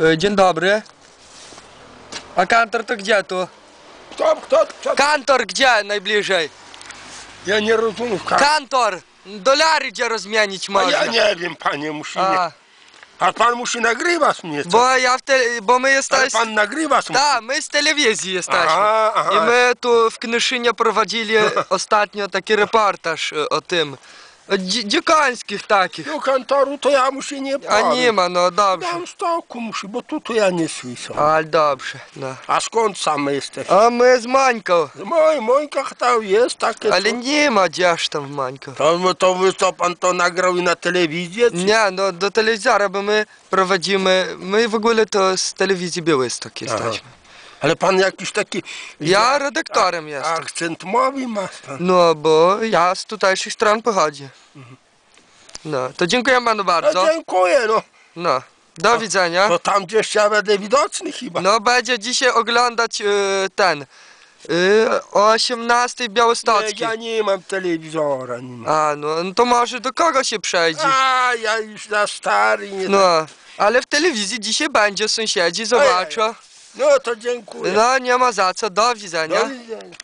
E, Dzień dobry. A kantor to gdzie tu? Kto, kto, kto? Kantor gdzie najbliżej? Ja nie rozumiem. Ka- Kantor! Dolary gdzie rozmienić a można? ja nie wiem, panie, musi nie. A, A pan musi nagrywać mnie, co? bo ja w te, bo my Ale jesteśmy... pan nagrywać musi. Tak, my z telewizji jesteśmy. Aha, aha. I my tu w Knyszynie prowadzili ostatnio taki reportaż e, o tym. O dzi- dzikońskich takich. Do kantoru to ja musi nie A powiem. nie ma, no dobrze. Tam musi, bo tu to ja nie słyszę. Ale dobrze, no. A skąd sam jesteś? A my z Mańką. Moj, Mońkach tam jest takie Ale co? nie ma gdzież tam w Mańką. To, to wy co pan to nagrał i na telewizję? Czy? Nie, no do telewizora, bo my prowadzimy, my w ogóle to z telewizji Białystok Aha. jesteśmy. Ale pan jakiś taki... Ja redaktorem jestem. Akcent mowy ma pan. No, bo ja z tutejszych stron pochodzę. No, to dziękuję panu No bardzo. dziękuję, no. No, do widzenia. To tam gdzieś ja będę widoczny chyba. No, będzie dzisiaj oglądać y, ten, y, o 18 Nie, Białostocki. ja nie mam telewizora, nie mam. A, no, no to może do kogo się przejdzie? A, ja już za stary, nie No, ale w telewizji dzisiaj będzie, sąsiedzi zobaczą. No to dziękuję. No, nie ma za co, do widzenia. Do widzenia.